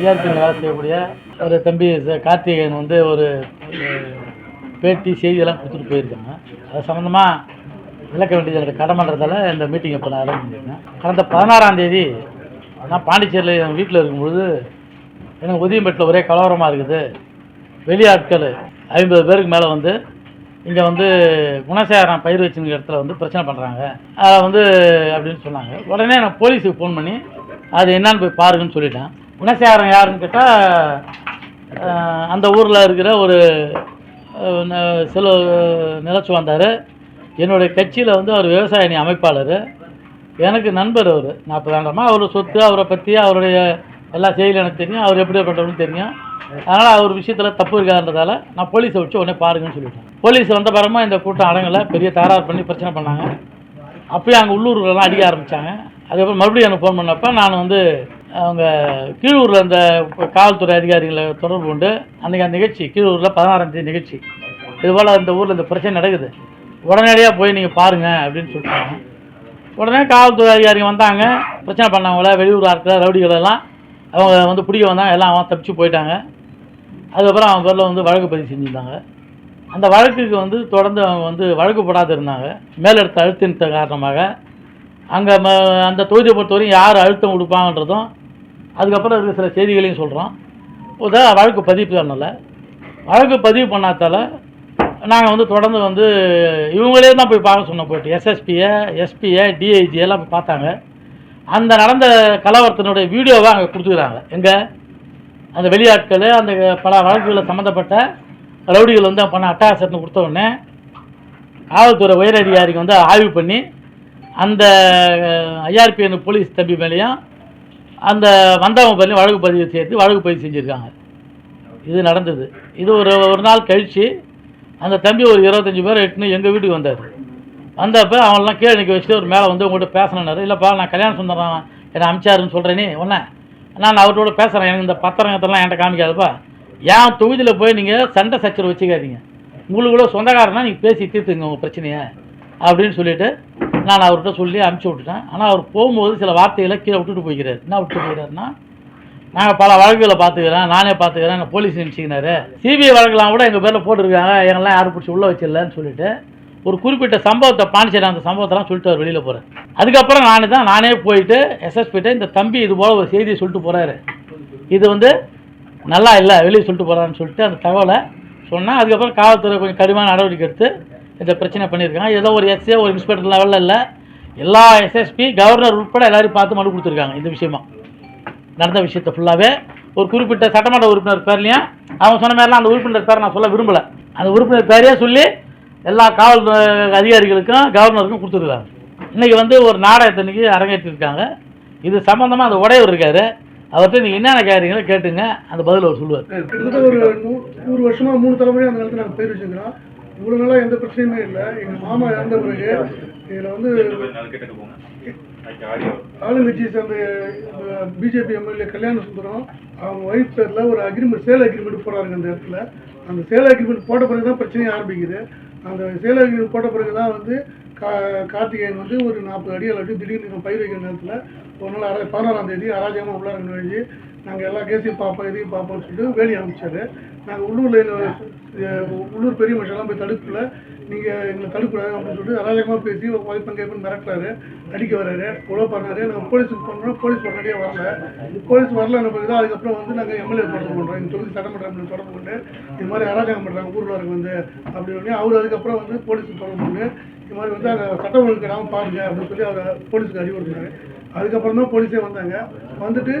ஐஆர்பியில் வேலை செய்யக்கூடிய ஒரு தம்பி கார்த்திகேயன் வந்து ஒரு பேட்டி செய்தியெல்லாம் கொடுத்துட்டு போயிருக்காங்க. அது சம்மந்தமாக விளக்க வேண்டியது என்னோட கடமைன்றதால இந்த மீட்டிங் இப்போ நான் அரேஞ்ச் பண்ணியிருக்கேன். கடந்த பதினாறாம் தேதி நான் பாண்டிச்சேரியில் என் வீட்டில் இருக்கும்பொழுது எனக்கு உதயம்பேட்டில் ஒரே கலவரமாக இருக்குது. வெளியாட்கள் ஐம்பது பேருக்கு மேலே வந்து இங்கே வந்து குணசேகரம் பயிர் வச்சுருக்க இடத்துல வந்து பிரச்சனை பண்ணுறாங்க அதை வந்து அப்படின்னு சொன்னாங்க. உடனே நான் போலீஸுக்கு ஃபோன் பண்ணி அது என்னான்னு போய் பாருங்கன்னு சொல்லிட்டேன். குணசேகரம் யாருன்னு கேட்டால் அந்த ஊரில் இருக்கிற ஒரு ந- சில நிலச்சி வந்தார். என்னுடைய கட்சியில் வந்து அவர் விவசாய அணி அமைப்பாளர். எனக்கு நண்பர் அவர். நாற்பது ஆண்டமா அவர் சொத்து அவரை பற்றி அவருடைய எல்லா செயலும் எனக்கு தெரியும். அவர் எப்படிப்பட்டவர்னு தெரியும். அதனால் அவர் விஷயத்தில் தப்பு இருக்காதுன்றதால நான் போலீஸை வச்சு உடனே பாருங்கன்னு சொல்லிட்டேன். போலீஸ் வந்த பிறமா இந்த கூட்டம் அடங்கலை. பெரிய தகராறு பண்ணி பிரச்சனை பண்ணாங்க. அப்போயும் அங்கே உள்ளூர்களெல்லாம் அடிக்க ஆரம்பித்தாங்க அதுக்கப்புறம் மறுபடியும் எனக்கு ஃபோன் பண்ணப்போ நான் வந்து அவங்க கீழூரில் அந்த காவல்துறை அதிகாரிகளை தொடர்பு கொண்டு அன்றைக்கி அந்த நிகழ்ச்சி கீழூரில் பதினாறாம் தேதி நிகழ்ச்சி. இதுபோல் அந்த ஊரில் இந்த பிரச்சனை நடக்குது. உடனடியாக போய் நீங்கள் பாருங்கள் அப்படின்னு சொல்லிட்டாங்க. உடனே காவல்துறை அதிகாரிங்க வந்தாங்க. பிரச்சனை பண்ணவங்கள வெளியூர் ஆட்கள் ரவுடிகள் எல்லாம் அவங்க வந்து பிடிக்க வந்தாங்க. எல்லாம் அவன் தப்பிச்சு போயிட்டாங்க. அதுக்கப்புறம் அவங்க பேரில் வந்து வழக்கு பதிவு செஞ்சுருந்தாங்க. அந்த வழக்குக்கு வந்து தொடர்ந்து அவங்க வந்து வழக்கு போடாது இருந்தாங்க. மேலெடுத்த அழுத்தின காரணமாக அங்கே ம அந்த தொகுதியை பொறுத்தவரையும் யார் அழுத்தம் கொடுப்பாங்கன்றதும் அதுக்கப்புறம் இருக்கிற சில செய்திகளையும் சொல்கிறோம் உதா வழக்கு பதிவு பண்ணல. வழக்கு பதிவு பண்ணாதால நாங்கள் வந்து தொடர்ந்து வந்து இவங்களே தான் போய் பார்க்க சொன்னோம் போயிட்டு எஸ்எஸ்பியை எஸ்பியை டிஐஜி எல்லாம் போய் பார்த்தாங்க. அந்த நடந்த கலவரத்தினுடைய வீடியோவை அங்கே கொடுத்துக்கிறாங்க. எங்கே? அந்த வெளியாட்கள் அந்த பல வழக்குகளில் சம்மந்தப்பட்ட ரவுடிகள் வந்து பண்ண அட்டகாசத்தை கொடுத்த உடனே காவல்துறை உயரதிகாரிங்க வந்து ஆய்வு பண்ணி அந்த ஐஆர்பிஎன் போலீஸ் தம்பி மேலேயும் அந்த வந்தவங்க பண்ணி வழக்கு பதிவு சேர்த்து வழக்கு பதிவு செஞ்சுருக்காங்க. இது நடந்தது. இது ஒரு ஒரு நாள் கழித்து அந்த தம்பி ஒரு இருபத்தஞ்சி பேர் எட்டுன்னு எங்கள் வீட்டுக்கு வந்தார். வந்தப்போ அவன்லாம் கீழே நிற்க வச்சுட்டு ஒரு மேலே வந்து உங்கள்கிட்ட பேசணுன்னாரு இல்லைப்பா நான் கல்யாணம் சொந்தரான் என்னை அமிச்சாருன்னு சொல்கிறேனே ஒன்றே நான் அவர்கிட்ட பேசுகிறேன் எனக்கு இந்த பத்திரங்கத்தெல்லாம் என்கிட்ட காமிக்காதுப்பா. என் தொகுதியில் போய் நீங்கள் சண்டை சச்சரவு வச்சுக்காதீங்க. உங்களுக்கு கூட சொந்தக்காரனா நீங்கள் பேசி தீர்த்துங்க உங்கள் பிரச்சனையை. அப்படின்னு சொல்லிட்டு நான் அவர்கிட்ட சொல்லி அனுப்பிச்சி விட்டுட்டேன். ஆனால் அவர் போகும்போது சில வார்த்தைகளை கீழே விட்டுட்டு போய்க்கிறார். என்ன விட்டுட்டு போய்க்கிறாருன்னா நாங்கள் பல வழக்குகளை பார்த்துக்கிறேன் நானே பார்த்துக்கிறேன் எங்கள் போலீஸ் நினச்சிக்கினாரு. சிபிஐ வழக்கெல்லாம் கூட எங்கள் பேரில் போட்டிருக்காங்க எங்கெல்லாம் யாரும் பிடிச்சி உள்ளே வச்சிடலன்னு சொல்லிட்டு ஒரு குறிப்பிட்ட சம்பவத்தை பாண்டிச்சேரி அந்த சம்பவத்தெல்லாம் சொல்லிட்டு அவர் வெளியில் போகிறார் அதுக்கப்புறம் நானே தான் நானே போயிட்டு எஸ்எஸ்பிட்ட இந்த தம்பி இது போல் ஒரு செய்தியை சொல்லிட்டு போகிறாரு இது வந்து நல்லா இல்லை வெளியே சொல்லிட்டு போகிறான்னு சொல்லிட்டு அந்த தகவலை சொன்னேன் அதுக்கப்புறம் காவல்துறை கொஞ்சம் கடுமையான நடவடிக்கை எடுத்து இந்த பிரச்சனை பண்ணியிருக்காங்க. ஏதோ ஒரு எஸ்ஏ ஒரு இன்ஸ்பெக்டர் லெவலில் இல்லை. எல்லா எஸ்எஸ்பி கவர்னர் உட்பட எல்லாரையும் பார்த்து மனு கொடுத்துருக்காங்க இந்த விஷயமா. நடந்த விஷயத்தை ஃபுல்லாகவே ஒரு குறிப்பிட்ட சட்டமன்ற உறுப்பினர் பேர்லையும் அவங்க சொன்ன மாதிரிலாம் அந்த உறுப்பினர் பேரை நான் சொல்ல விரும்பலை. அந்த உறுப்பினர் பேரையே சொல்லி எல்லா காவல் அதிகாரிகளுக்கும் கவர்னருக்கும் கொடுத்துருக்காங்க. இன்றைக்கி வந்து ஒரு நாடகத்தன்னைக்கு அரங்கேற்றிருக்காங்க. இது சம்மந்தமாக அந்த உடையவர் இருக்கார். அவர்கிட்ட நீங்கள் என்னென்ன கேட்குறீங்களோ கேட்டுங்க. அந்த பதில் அவர் சொல்லுவார். கிட்டத்தட்ட ஒரு நூ- நூறு வருஷமாக மூணு தலைமுறை அந்த காலத்தில் நாங்கள் பேர் வச்சுக்கிறோம் இவ்வளோ நாளாக எந்த பிரச்சனையுமே இல்லை. எங்கள் மாமா இறந்த பிறகு இதில் வந்து ஆளுங்கட்சி சேர்ந்த பிஜேபி எம்எல்ஏ கல்யாண சுந்தரம் அவங்க ஒய்ஃப் பேரில் ஒரு அக்ரிமெண்ட் சேல் அக்ரிமெண்ட் போடுறாங்க அந்த இடத்துல. அந்த சேல் அக்ரிமெண்ட் போட்ட பிறகு தான் பிரச்சனையே ஆரம்பிக்குது. அந்த சேல் அக்ரிமெண்ட் போட்ட பிறகு தான் வந்து கா கார்த்திகேயன் வந்து ஒரு நாற்பது அடி அல்லாட்டி திடீர்னு பயிர் வைக்கிற நேரத்தில் ஒரு நாள் அரை பதினாறாம் தேதி அராஜகமாக உள்ளார நுழைஞ்சு நாங்கள் எல்லா கேஸையும் பார்ப்போம் இதையும் பார்ப்போம்னு சொல்லிட்டு வேலி அமைச்சார் நாங்கள் உள்ளூரில் உள்ளூர் பெரிய மனுஷெல்லாம் போய் தடுக்கல. நீங்கள் எங்களை தடுக்கூடாது அப்படின்னு சொல்லிட்டு அராஜகமாக பேசி ஒரு வைப்பன் கைப்பன் மிரட்டுறாரு. அடிக்க வர்றாரு. உழவு பண்ணாரு. நாங்கள் போலீஸுக்கு போனோம். போலீஸ் உடனடியாக வரல. போலீஸ் வரல பிறகு அதுக்கப்புறம் வந்து நாங்கள் எம்எல்ஏ தொடர்பு பண்ணுறோம் இந்த தொகுதி சட்டமன்றம் தொடர்பு கொண்டு இது மாதிரி அராஜகம் பண்ணுறாங்க ஊரில் வந்து அப்படி உடனே அவர் அதுக்கப்புறம் வந்து போலீஸுக்கு தொடர்பு பண்ணி இது மாதிரி வந்து அங்கே சட்டம் ஒழுங்கு கிடாமல் பாருங்க அப்படின்னு சொல்லி அவரை போலீஸுக்கு அறிவுறுத்தினாரு. அதுக்கப்புறம் தான் போலீஸே வந்தாங்க. வந்துட்டு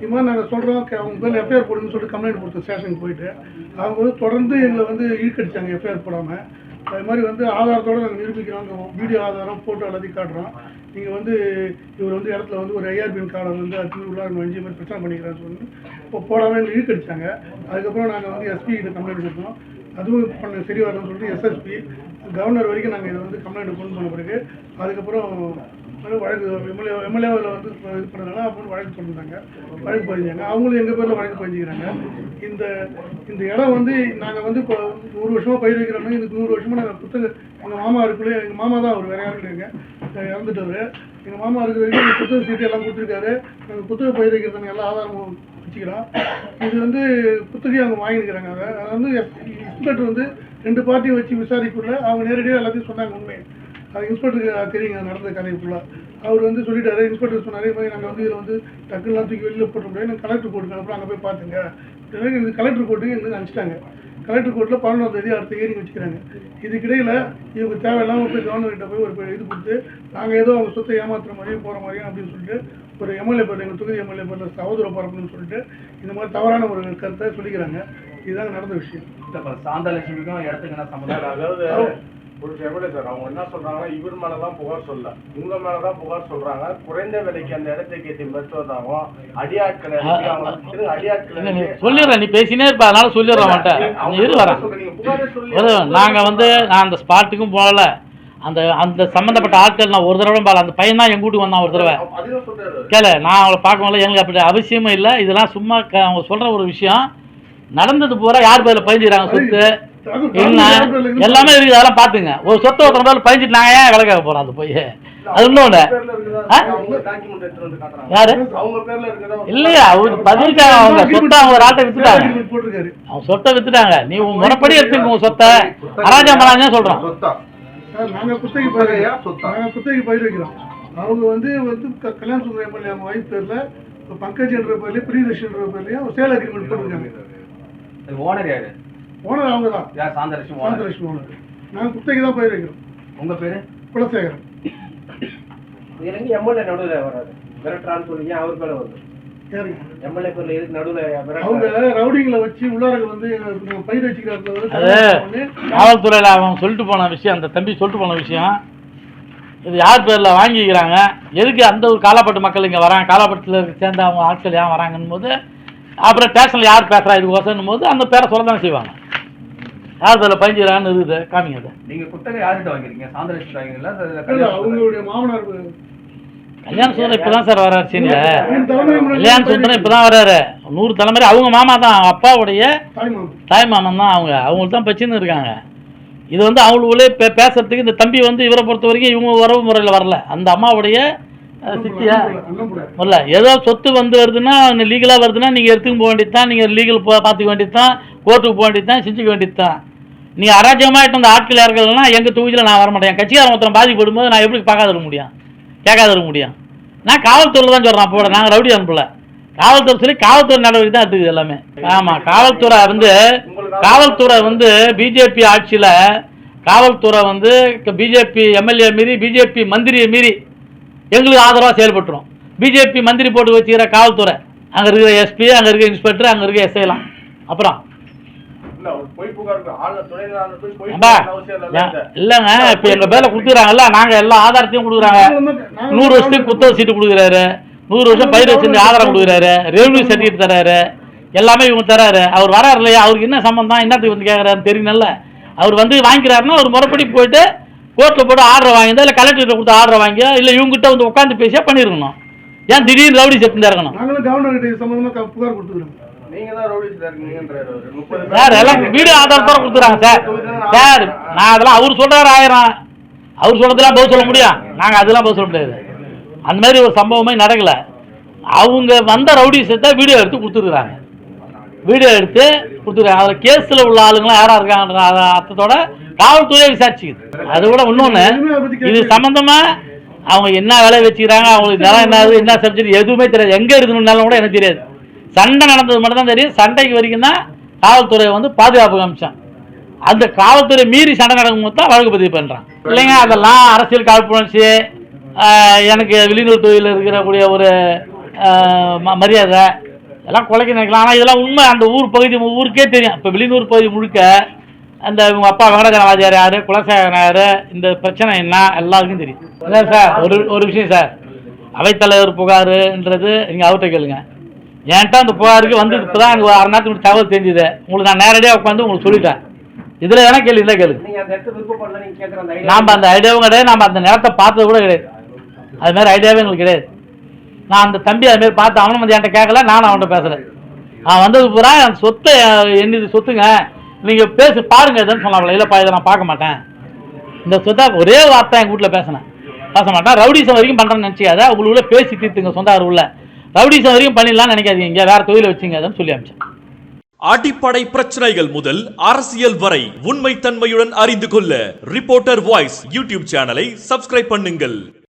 இது மாதிரி நாங்கள் சொல்கிறோம் அவங்க பேர் எஃப்ஐஆர் போடுங்கன்னு சொல்லிட்டு கம்ப்ளைண்ட் கொடுத்தோம் ஸ்டேஷனுக்கு போயிட்டு அவங்க வந்து தொடர்ந்து எங்களை வந்து இழுக்கடிச்சாங்க எஃப்ஐஆர் போடாமல் அது மாதிரி வந்து ஆதாரத்தோடு நாங்கள் நிரூபிக்கிறோம். வீடியோ ஆதாரம் ஃபோட்டோ எல்லாத்தையும் காட்டுறோம். நீங்கள் வந்து இவர் வந்து இடத்துல வந்து ஒரு ஐஆர்பிஎன் கார்டை வந்து அத்தி உள்ளார வஞ்சி மாதிரி பிரச்சனை பண்ணிக்கிறான்னு சொல்லி இப்போ போடாமல் எங்களை இழுக்கடிச்சாங்க. அதுக்கப்புறம் நாங்கள் வந்து எஸ்பி கிட்ட கம்ப்ளைண்ட் கொடுத்தோம். அதுவும் பண்ண சரி வரணும்னு சொல்லிட்டு எஸ்எஸ்பி கவர்னர் வரைக்கும் நாங்கள் இதை வந்து கம்ப்ளைண்ட் கொண்டு போன பிறகு அதுக்கப்புறம் வழக்கு எம்எல்ஏ எம்எல்ஏவில் வந்து இது பண்ணதுனால அப்புறம் வழக்கு சொல்லியிருந்தாங்க. வழக்கு பதிஞ்சாங்க. அவங்களும் எங்கள் பேரில் வழக்கு பதிஞ்சுக்கிறாங்க. இந்த இந்த இடம் வந்து நாங்கள் வந்து இப்போ நூறு வருஷமாக பயிர் வைக்கிறோம்னா இதுக்கு நூறு வருஷமாக நாங்கள் புத்தக எங்கள் மாமா இருக்குள்ளே எங்கள் மாமா தான் அவர் வேற யாரும் இல்லைங்க இறந்துட்டவர். எங்கள் மாமா இருக்கிற வரைக்கும் எங்கள் புத்தக சீட்டு எல்லாம் கொடுத்துருக்காரு. நாங்கள் புத்தக பயிர் வைக்கிறதுக்கு எல்லா ஆதாரமும் வச்சுக்கிறோம். இது வந்து புத்தகையும் அவங்க வாங்கியிருக்கிறாங்க. அதை அதை வந்து இன்ஸ்பெக்டர் வந்து ரெண்டு பார்ட்டியும் வச்சு விசாரிக்குள்ள அவங்க நேரடியாக எல்லாத்தையும் சொன்னாங்க உண்மை அது இன்ஸ்பெக்டருக்கு தெரியுங்க நடந்த கதை ஃபுல்லாக அவர் வந்து சொல்லிட்டாரு இன்ஸ்பெக்டர் சொன்னாரு இது மாதிரி நாங்கள் வந்து இதில் வந்து டக்குலாம் தூக்கி வெளியில் போட்ட முடியாது. நாங்கள் கலெக்டர் கோர்ட்டுக்கு அப்புறம் அங்கே போய் பார்த்துங்க எனக்கு இந்த கலெக்டர் கோர்ட்டுக்கு எங்களுக்கு அனுப்பிச்சிட்டாங்க. கலெக்டர் கோர்ட்டில் பதினொன்றாம் தேதி அடுத்த ஹியரிங் வச்சுக்கிறாங்க. இதுக்கிடையில் இவங்க தேவையில்லாமல் போய் கவர்னர்கிட்ட போய் ஒரு இது கொடுத்து நாங்கள் ஏதோ அவங்க சொத்தை ஏமாத்துற மாதிரியும் போகிற மாதிரியும் அப்படின்னு சொல்லிட்டு ஒரு எம்எல்ஏ பேர் எங்கள் தொகுதி எம்எல்ஏ பேரில் சகோதர பரப்பணும்னு சொல்லிட்டு இந்த மாதிரி தவறான ஒரு கருத்தை சொல்லிக்கிறாங்க. இதுதான் நடந்த விஷயம். சாந்தலட்சுமிக்கும் இடத்துக்கு என்ன சம்மந்தம்? அதாவது ஒரு எம்எல்ஏ சார் அவங்க என்ன சொல்றாங்கன்னா இவர் மேலதான் புகார் சொல்ல உங்க மேலதான் புகார் சொல்றாங்க. குறைந்த விலைக்கு அந்த இடத்தை கேட்டு மெத்துவதாகவும் அடியாட்களை அடியாட்களை சொல்லிடுறேன். நீ பேசினே இருப்ப. அதனால சொல்லிடுறேன் நீ இரு வரேன். சொல்றீங்க, புகாரே சொல்லி வரும். நாங்க வந்து நான் அந்த ஸ்பாட்டுக்கும் போகல. அந்த அந்த சம்மந்தப்பட்ட ஆட்கள் நான் ஒரு தடவை பால அந்த பையன் தான் எங்க வீட்டுக்கு வந்தான் ஒரு தடவை. கேளு நான் அவளை பார்க்கல எங்களுக்கு அப்படி அவசியமும் இல்லை. இதெல்லாம் சும்மா அவங்க சொல்ற ஒரு விஷயம். நடந்தது பூரா யார் பேர்ல பதிஞ்சுக்கிறாங்க? சொத்து. எல்லாமே இருக்குது அதெல்லாம் பாத்துங்க ஒரு சொத்தை ஒருத்தர் பேர்ல பதிஞ்சிட்டு நாங்க ஏன் விலை கேட்க போறோம் அது போய் அது இன்னொன்று? அவங்க யாரு? அவங்க இல்லையா அவர் பதிவிட்டாங்க அவங்க சொத்தை அவங்க ஒரு ஆட்டை வித்துட்டாங்க. அவங்க சொத்தை வித்துட்டாங்க. நீ உன் முறைப்படி எடுத்துங்க உன் சொத்தை. அராஜா மராஜா சொல்றோம் சொத்தா. சார் நாங்கள் குத்தகை? நாங்கள் குத்தகை பயிர் வைக்கிறோம். அவங்க வந்து வந்து க- கல்யாண சுந்தரம் எம்எல்ஏ அவங்க ஒய்ஃப் பேரில் பங்கஜ் என்ற பேர்லையும் பிரியதர்ஷன் என்ற பேர்லையும் ஒரு சேல் அக்ரிமெண்ட் போட்டிருக்காங்க. ஓனர் யாரு? ஓனர் அவங்க தான் யார்? சாந்தலட்சுமி சாந்தலட்சுமி ஓனர். நாங்கள் குத்தகை தான் பயிர் வைக்கிறோம் உங்க பேரு? குலசேகரன். இதுலேருந்து எம்எல்ஏ நடுவில் வராது. விரட்டுறான்னு சொல்லி அவர் மேலே வருது? காவல்துறையில் அவன் சொல்லிட்டு போன விஷயம் அந்த தம்பி சொல்லிட்டு போன விஷயம் இது யார் பேரில் வாங்கிக்கிறாங்க எதுக்கு அந்த ஒரு காலாப்பட்டு மக்கள் இங்கே வராங்க? காலாப்பட்டில் சேர்ந்த அவங்க ஆட்கள் ஏன் வராங்கன்னு போது அப்புறம் ஸ்டேஷனில் யார் பேசுகிறா இது வசனும் போது அந்த பேரை சொல்ல தானே செய்வாங்க. யார் பேரில் பதிஞ்சுக்கிறான்னு இருக்குது? காமிங்க அதை. நீங்க குத்தகை யார்கிட்ட இல்ல, கல்யாண சுந்தரம்? அவங்களுடைய மாமனார் கல்யாண சுந்தரம் இப்போ தான் சார் வராரு முன்னாடி கல்யாண சுந்தரம் இப்போ தான் வராரு நூறு தலைமுறை அவங்க மாமா தான் அவங்க அப்பாவுடைய தாய்மாமன். தாய் மாமன் தான் அவங்க. அவங்களுக்கு தான் பிரச்சனை இருக்காங்க. இது வந்து அவங்களுக்குள்ளே பே பேசுறதுக்கு இந்த தம்பி வந்து இவரை பொறுத்த வரைக்கும் இவங்க உறவு முறையில் வரல. அந்த அம்மாவுடைய அண்ணன் வரல ஏதோ சொத்து வந்து வருதுன்னா லீகலாக வருதுன்னா நீங்கள் எடுத்துக்க போக வேண்டியது தான் நீங்கள் லீகல் போ பார்த்துக்க வேண்டியது தான் கோர்ட்டுக்கு போக வேண்டியது தான் செஞ்சுக்க வேண்டியது தான் நீங்கள் அராஜகமாகிட்டு அந்த ஆட்கள் இறக்கலன்னா எங்கள் தொகுதியில் நான் வர மாட்டேன் என் கட்சிக்காரன் ஒருத்தன் பாதிக்கப்படும் போது நான் எப்படி பார்க்காத இருக்க முடியும்? கேட்காத இருக்க முடியும்? நான் காவல்துறையில் தான் சொல்கிறேன் அப்போ நாங்கள் ரவுடி அனுப்பல காவல்துறை சொல்லி காவல்துறை நடவடிக்கை தான் எடுத்துக்குது எல்லாமே. ஆமாம் காவல்துறை வந்து காவல்துறை வந்து பிஜேபி ஆட்சியில் காவல்துறை வந்து பிஜேபி எம்எல்ஏ மீறி பிஜேபி மந்திரியை மீறி எங்களுக்கு ஆதரவாக செயல்பட்டுரும். பிஜேபி மந்திரி போட்டு வச்சுக்கிற காவல்துறை. அங்கே இருக்கிற எஸ்பி அங்கே இருக்கிற இன்ஸ்பெக்டர் அங்கே இருக்கிற எஸ்ஐலாம் அப்புறம். இல்லைங்க இப்போ எங்கள் பேரில் கொடுத்துக்கிறாங்கல்ல நாங்கள் எல்லா ஆதாரத்தையும் கொடுக்குறாங்க. நூறு வருஷத்துக்கு புத்தக சீட்டு கொடுக்குறாரு. நூறு வருஷம் பயிர் வச்சிருந்து ஆதாரம் கொடுக்குறாரு. ரெவன்யூ சர்டிஃபிகேட் தராரு. எல்லாமே இவங்க தராரு. அவர் வராரு இல்லையா? அவருக்கு என்ன சம்பந்தம்? என்னத்துக்கு வந்து கேட்குறாருன்னு தெரியணும்ல. அவர் வந்து வாங்கிக்கிறாருன்னா அவர் முறைப்படி போயிட்டு கோர்ட்டில் போட்டு ஆர்டர் வாங்கியதோ இல்லை கலெக்டர்கிட்ட கொடுத்து ஆர்டர் வாங்கியோ இல்லை இவங்ககிட்ட வந்து உட்காந்து பேசியா பண்ணிருக்கணும் ஏன் திடீர்னு ரவுடி செத்து இருக்கணும். நாங்களும் கவர்னர் கிட்ட இது சம்பந்தமா க- புகார் கொடுத்துக்கிறோம். நீங்க தான் ரவுடிஸ்ல இருக்கீங்கன்றாரு அவரு. முப்பது சார் எல்லாம் வீடியோ ஆதாரத்தோட கொடுத்துறாங்க சார். சார் நான் அதெல்லாம் அவர் சொல்றாரு ஆயிரம். அவர் சொல்றதெல்லாம் பதில் சொல்ல முடியும் நாங்கள் அதெல்லாம் பதில் சொல்ல முடியாது. அந்த மாதிரி ஒரு சம்பவமே நடக்கல. அவங்க வந்த ரவுடிஸத்தை வீடியோ எடுத்து கொடுத்துருக்குறாங்க. வீடியோ எடுத்து கொடுத்துருக்காங்க. அதில் கேஸில் உள்ள ஆளுங்களாம் யாரா இருக்காங்கன்ற அர்த்தத்தோட காவல்துறையை விசாரிச்சுக்குது. அதை விட இன்னொன்று இது சம்மந்தமாக அவங்க என்ன வேலை வச்சுக்கிறாங்க அவங்களுக்கு நிலம் என்ன ஆகுது, என்ன சப்ஜெக்ட் எதுவுமே தெரியாது. எங்கே இருக்கணும்னாலும் கூட எனக்கு தெரியாது. சண்டை நடந்தது மட்டும் தான் தெரியும். சண்டைக்கு வரைக்கும் தான் காவல்துறை வந்து பாதுகாப்பு காமிச்சான் அந்த காவல்துறை மீறி சண்டை நடக்கும்போது தான் வழக்கு பதிவு பண்ணுறான் இல்லைங்க அதெல்லாம் அரசியல் காழ்ப்புணர்ச்சி எனக்கு வெளிநூறு தொழிலில் ஒரு ம- மரியாதை எல்லாம் குலைக்க நினைக்கலாம். ஆனால் இதெல்லாம் உண்மை. அந்த ஊர் பகுதி ஊருக்கே தெரியும். இப்போ வெளிநூர் பகுதி முழுக்க அந்த இவங்க அப்பா வெங்கடஜனவாதியார் யார் குலசேகரன் யார் இந்த பிரச்சனை என்ன எல்லாருக்கும் தெரியும். இல்லை சார்? ஒரு ஒரு விஷயம் சார். அவைத்தலைவர் புகாருன்றது நீங்கள் அவர்கிட்ட கேளுங்க. என்கிட்ட அந்த புகாருக்கு வந்து இப்போ தான் எனக்கு அரை நேரத்துக்கு தகவல் தெரிஞ்சுது. உங்களுக்கு நான் நேரடியாக உட்காந்து உங்களுக்கு சொல்லிட்டேன். இதில் வேணா கேள்வி இல்லை அந்த நாம் அந்த ஐடியாவும் கிடையாது. நம்ம அந்த நேரத்தை பார்த்தது கூட கிடையாது. அது மாதிரி ஐடியாவே எங்களுக்கு கிடையாது. நான் அந்த தம்பி அது மாதிரி பார்த்து அவனும் வந்து என்கிட்ட கேட்கல நானும் அவன்கிட்ட பேசல. நான் வந்தது பூரா என் சொத்தை என்னது சொத்துங்க. நீங்கள் பேசி பாருங்க எதுன்னு சொன்னாங்களே இல்லைப்பா இதை நான் பார்க்க மாட்டேன். இந்த சொந்தா ஒரே வார்த்தை எங்கள் வீட்டில் பேசினேன். பேச மாட்டேன். ரவுடிசம் வரைக்கும் பண்ணுறேன்னு நினச்சிக்காத. உங்களுக்குள்ள பேசி தீர்த்துங்க சொந்த உள்ள ரவுடிசம் வரைக்கும் பண்ணிடலாம்னு நினைக்காதீங்க. வேறு தொழில வச்சுங்க சொல்லி அமிச்சேன் அடிப்படை பிரச்சனைகள் முதல் அரசியல் வரை உண்மை தன்மையுடன் அறிந்து கொள்ள ரிப்போர்ட்டர் வாய்ஸ் யூடியூப் சேனலை சப்ஸ்கிரைப் பண்ணுங்கள்.